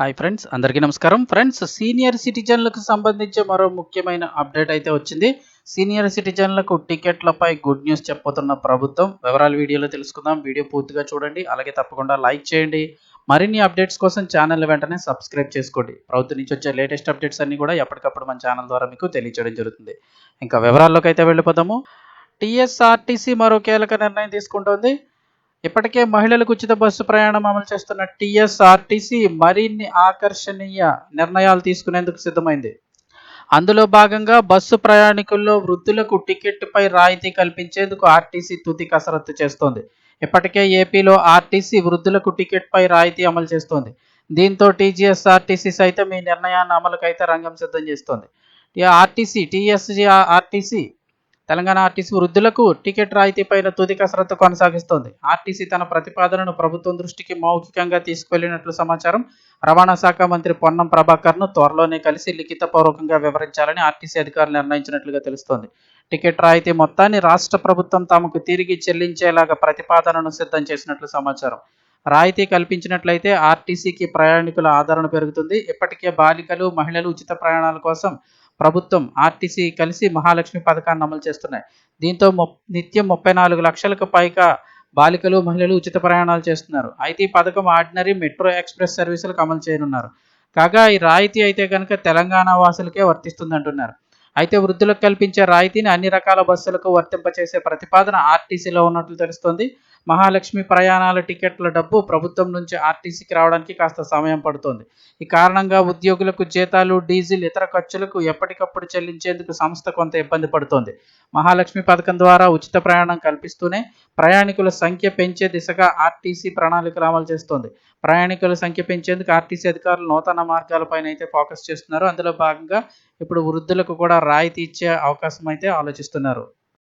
Hi friends అందరికీ నమస్కారం. Friends senior సిటిజన్లకు సంబంధించి మరో ముఖ్యమైన అప్డేట్ అయితే వచ్చింది. సీనియర్ సిటిజన్లకు టికెట్లపై గుడ్ న్యూస్ చెప్పబోతున్న ప్రభుత్వం వివరాలు వీడియోలో తెలుసుకుందాం. వీడియో పూర్తిగా చూడండి. అలాగే తప్పకుండా లైక్ చేయండి. మరిన్ని అప్డేట్స్ కోసం ఛానల్ వెంటనే సబ్స్క్రైబ్ చేసుకోండి. ప్రభుత్వం నుంచి వచ్చే లేటెస్ట్ అప్డేట్స్ అన్ని కూడా ఎప్పటికప్పుడు మన ఛానల్ ద్వారా మీకు తెలియచేయడం జరుగుతుంది. ఇంకా వివరాల్లోకి అయితే వెళ్ళిపోదాము. టీఎస్ఆర్టీసీ మరో కీలక నిర్ణయం తీసుకుంటోంది. ఇప్పటికే మహిళలకు ఉచిత బస్సు ప్రయాణం అమలు చేస్తున్న టీఎస్ఆర్టీసీ మరిన్ని ఆకర్షణీయ నిర్ణయాలు తీసుకునేందుకు సిద్ధమైంది. అందులో భాగంగా బస్సు ప్రయాణికుల్లో వృద్ధులకు టికెట్పై రాయితీ కల్పించేందుకు ఆర్టీసీ తుది కసరత్తు చేస్తోంది. ఇప్పటికే ఏపీలో ఆర్టీసీ వృద్ధులకు టికెట్పై రాయితీ అమలు చేస్తోంది. దీంతో టీజీఎస్ఆర్టీసీ సైతం ఈ నిర్ణయాన్ని అమలుకైతే రంగం సిద్ధం చేస్తోంది. RTC TSG RTC Telangana RTC వృద్ధులకు టికెట్ రాయితీపైన తుది కసరత్తు కొనసాగిస్తోంది. ఆర్టీసీ తన ప్రతిపాదనను ప్రభుత్వం దృష్టికి మౌఖికంగా తీసుకువెళ్ళినట్లు సమాచారం రవాణా శాఖ మంత్రి పొన్నం ప్రభాకర్ను త్వరలోనే కలిసి లిఖితపూర్వకంగా వివరించాలని ఆర్టీసీ అధికారులు నిర్ణయించినట్లుగా తెలుస్తోంది. టికెట్ రాయితీ మొత్తాన్ని రాష్ట్ర ప్రభుత్వం తమకు తిరిగి చెల్లించేలాగా ప్రతిపాదనను సిద్ధం చేసినట్లు సమాచారం. రాయితీ కల్పించినట్లయితే ఆర్టీసీకి ప్రయాణికుల ఆదరణ పెరుగుతుంది. ఇప్పటికే బాలికలు మహిళలు ఉచిత ప్రయాణాల కోసం ప్రభుత్వం ఆర్టీసీ కలిసి మహాలక్ష్మి పథకాన్ని అమలు చేస్తున్నాయి. దీంతో నిత్యం ముప్పై నాలుగు లక్షలకు పైగా బాలికలు మహిళలు ఉచిత ప్రయాణాలు చేస్తున్నారు. అయితే ఈ పథకం ఆర్డినరీ మెట్రో ఎక్స్ప్రెస్ సర్వీసులకు అమలు చేయనున్నారు. కాగా ఈ రాయితీ అయితే కనుక తెలంగాణ వాసులకే వర్తిస్తుందంటున్నారు. అయితే వృద్ధులకు కల్పించే రాయితీని అన్ని రకాల బస్సులకు వర్తింపచేసే ప్రతిపాదన ఆర్టీసీలో ఉన్నట్లు తెలుస్తోంది. మహాలక్ష్మి ప్రయాణాల టికెట్ల డబ్బు ప్రభుత్వం నుంచి ఆర్టీసీకి రావడానికి కాస్త సమయం పడుతోంది. ఈ కారణంగా ఉద్యోగులకు జీతాలు డీజిల్ ఇతర ఖర్చులకు ఎప్పటికప్పుడు చెల్లించేందుకు సంస్థ కొంత ఇబ్బంది పడుతోంది. మహాలక్ష్మి పథకం ద్వారా ఉచిత ప్రయాణం కల్పిస్తూనే ప్రయాణికుల సంఖ్య పెంచే దిశగా ఆర్టీసీ ప్రణాళికలు అమలు చేస్తోంది. ప్రయాణికుల సంఖ్య పెంచేందుకు ఆర్టీసీ అధికారులు నూతన మార్గాలపైన అయితే ఫోకస్ చేస్తున్నారు. అందులో భాగంగా ఇప్పుడు వృద్ధులకు కూడా రాయితీ ఇచ్చే అవకాశం అయితే ఆలోచిస్తున్నారు.